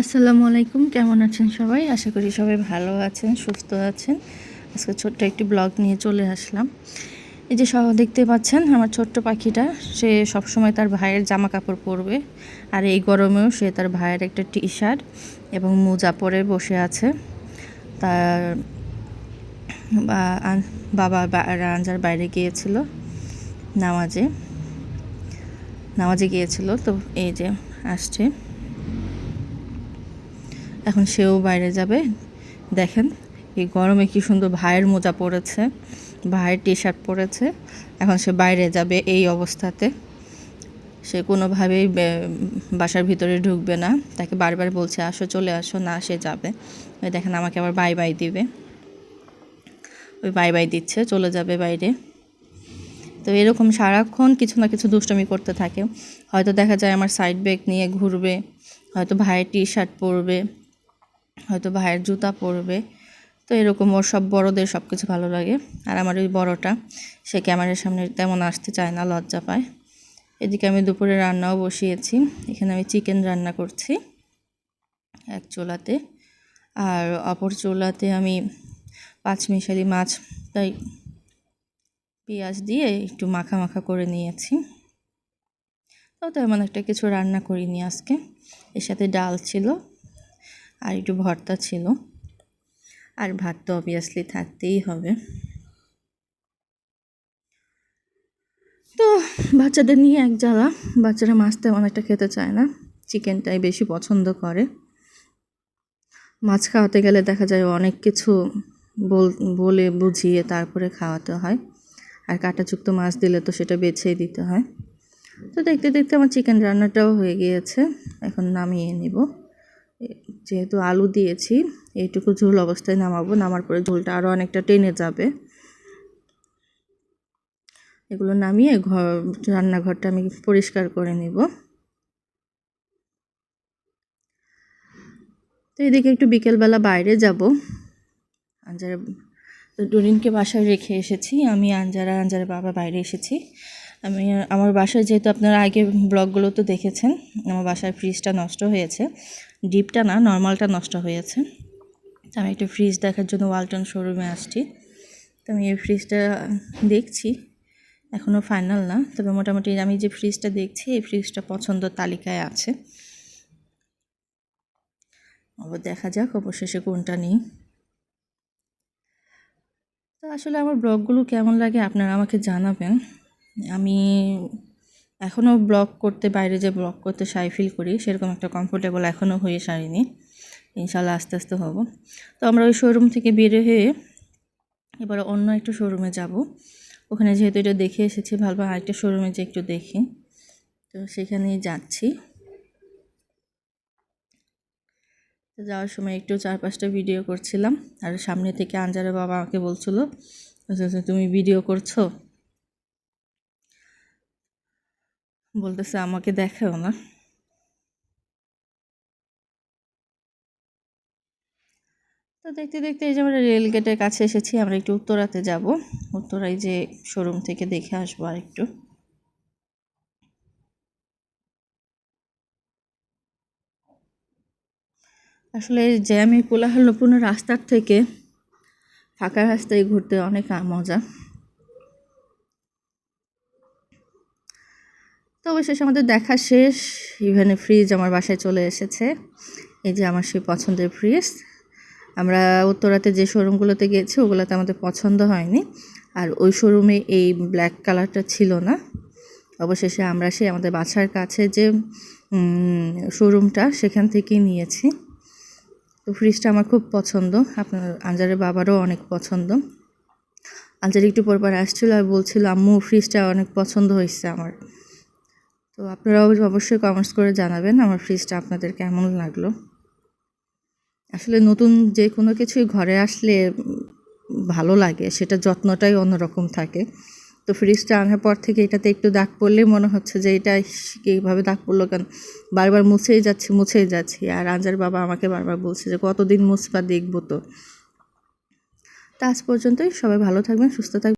আসসালামু আলাইকুম। কেমন আছেন সবাই? আশা করি সবাই ভালো আছেন, সুস্থ আছেন। আজকে ছোট্ট একটি ব্লগ নিয়ে চলে আসলাম। এই যে সব দেখতে পাচ্ছেন, আমার ছোট্ট পাখিটা, সে সবসময় তার ভাইয়ের জামা কাপড় পরবে। আর এই গরমেও সে তার ভাইয়ের একটা টি শার্ট এবং মোজা পরে বসে আছে। তার বাবা রাঞ্জার বাইরে গিয়েছিল নামাজে। নামাজে গিয়েছিল, তো এই যে আসছে। এখন সেও বাইরে যাবে। দেখেন, এই গরমে কি সুন্দর ভাইয়ের মোজা পরেছে, ভাইয়ের টি শার্ট পরেছে। এখন সে বাইরে যাবে এই অবস্থাতে। সে কোনোভাবেই বাসার ভিতরে ঢুকবে না। তাকে বারবার বলছে, আসো, চলে আসো, না, সে যাবে। ওই দেখেন, আমাকে আবার বাই বাই দিবে। ওই বাই বাই দিচ্ছে, চলে যাবে বাইরে। তো এরকম সারাক্ষণ কিছু না কিছু দুষ্টমি করতে থাকে। হয়তো দেখা যায় আমার সাইড ব্যাগ নিয়ে ঘুরবে, হয়তো ভাইয়ের টি শার্ট পরবে। হয়তো ভাইয়ের জুতা পরবে। তো এরকম ওর সব বড়দের সব কিছু ভালো লাগে। আর আমার ওই বড়টা, সে ক্যামেরার সামনে তেমন আসতে চায় না, লজ্জা পায়। এদিকে আমি দুপুরে রান্নাও বসিয়েছি। এখানে আমি চিকেন রান্না করছি এক চোলাতে। আর অপর চোলাতে আমি পাঁচ মিশালি মাছ, তাই পেঁয়াজ দিয়ে একটু মাখা মাখা করে নিয়েছি। তো তেমন একটা কিছু রান্না করিনি আজকে। এর সাথে ডাল ছিল। আর একটু ভর্তা ছিল। আর ভাত তো অবভিয়াসলি থাকতেই হবে। তো বাচ্চাদের নিয়ে এক জ্বালা। বাচ্চারা মাছ তেমন একটা খেতে চায় না। চিকেনটাই বেশি পছন্দ করে। মাছ খাওয়াতে গেলে দেখা যায় অনেক কিছু বল বুঝিয়ে তারপরে খাওয়াতে হয়। আর কাঁটাযুক্ত মাছ দিলে তো সেটা বেছেই দিতে হয়। তো দেখতে দেখতে আমার চিকেন রান্নাটাও হয়ে গিয়েছে। এখন নামিয়ে নিব। যেহেতু আলু দিয়েছি, এইটুকু ঝোল অবস্থায় নামাবো, নামার পরে ঝোলটা আরও অনেকটা টেনে যাবে। এগুলো নামিয়ে ঘর, রান্নাঘরটা আমি পরিষ্কার করে নিব। তো এদিকে একটু বিকেলবেলা বাইরে যাব। আঞ্জারা, তো ডরিনকে বাসায় রেখে এসেছি। আমি আঞ্জারা আঞ্জারা বাবা বাইরে এসেছি। আমি, আমার বাসায় যেহেতু আপনারা আগে ব্লগগুলো তো দেখেছেন, আমার বাসার ফ্রিজটা নষ্ট হয়েছে। ডিপটা না, নর্মালটা নষ্ট হয়েছে। তো আমি একটু ফ্রিজ দেখার জন্য ওয়ালটন শোরুমে আসছি। তো আমি এই ফ্রিজটা দেখছি এখনও ফাইনাল না। তবে মোটামুটি আমি যে ফ্রিজটা দেখছি, এই ফ্রিজটা পছন্দ তালিকায় আছে। আবার দেখা যাক অবশেষে কোনটা নেই। তো আসলে আমার ব্লগগুলো কেমন লাগে আপনারা আমাকে জানাবেন। আমি এখনও ব্লগ করতে, বাইরে যে ব্লগ করতে সাই ফিল করি, সেরকম একটা কমফোর্টেবল এখনও হয়ে সারিনি। ইনশাল্লাহ আস্তে আস্তে হব। তো আমরা ওই শোরুম থেকে বের হয়ে এবার অন্য একটা শোরুমে যাব। ওখানে যেহেতু এটা দেখে এসেছি, ভালো আরেকটা শোরুমে যে একটু দেখি। তো সেখানেই যাচ্ছি। যাওয়ার সময় একটু চার পাঁচটা ভিডিও করছিলাম। আর সামনে থেকে আঞ্জারে বাবা আমাকে বলছিল তুমি ভিডিও করছ? বলতেছে, আমাকে দেখাও না। তো দেখতে দেখতে এই যে আমরা রেলগেটের কাছে এসেছি, আমরা একটু উত্তরাতে যাব। উত্তরায় যে শোরুম থেকে দেখে আসব আর একটু আসলে জ্যামে কোলাহলপূর্ণ রাস্তার থেকে ফাঁকা রাস্তায় ঘুরতে অনেক মজা। তো অবশেষে আমাদের দেখা শেষ। ইভেনে ফ্রিজ আমার বাসায় চলে এসেছে। এই যে আমার সেই পছন্দের ফ্রিজ আমরা উত্তরাতে যে শোরুমগুলোতে গিয়েছি, ওগুলোতে আমাদের পছন্দ হয়নি। আর ওই শোরুমে এই ব্ল্যাক কালারটা ছিল না। অবশেষে আমরা সেই আমাদের বাসার কাছে যে শোরুমটা সেখান থেকেই নিয়েছি। তো ফ্রিজটা আমার খুব পছন্দ। আপনার আঞ্জারের বাবারও অনেক পছন্দ। আঞ্জার একটু পর পর আসছিল আর বলছিল, আম্মু ফ্রিজটা অনেক পছন্দ হয়েছে আমার। তো আপনারাও অবশ্যই কমেন্টস করে জানাবেন আমার ফ্রিজটা আপনাদের কেমন লাগল। আসলে নতুন যে কোনো কিছুই ঘরে আসলে ভালো লাগে, সেটা যত্নটাই অন্যরকম থাকে। তো ফ্রিজটা আনার পর থেকে এটাতে একটু দাগ পড়লে মনে হচ্ছে যে এটা এইভাবে দাগ পড়ল কেন? বারবার মুছেই যাচ্ছি মুছেই যাচ্ছি। আর আঞ্জার বাবা আমাকে বারবার বলছে যে কতদিন মুছবা দেখব তো। তা আজ পর্যন্তই, সবাই ভালো থাকবেন, সুস্থ থাকবেন।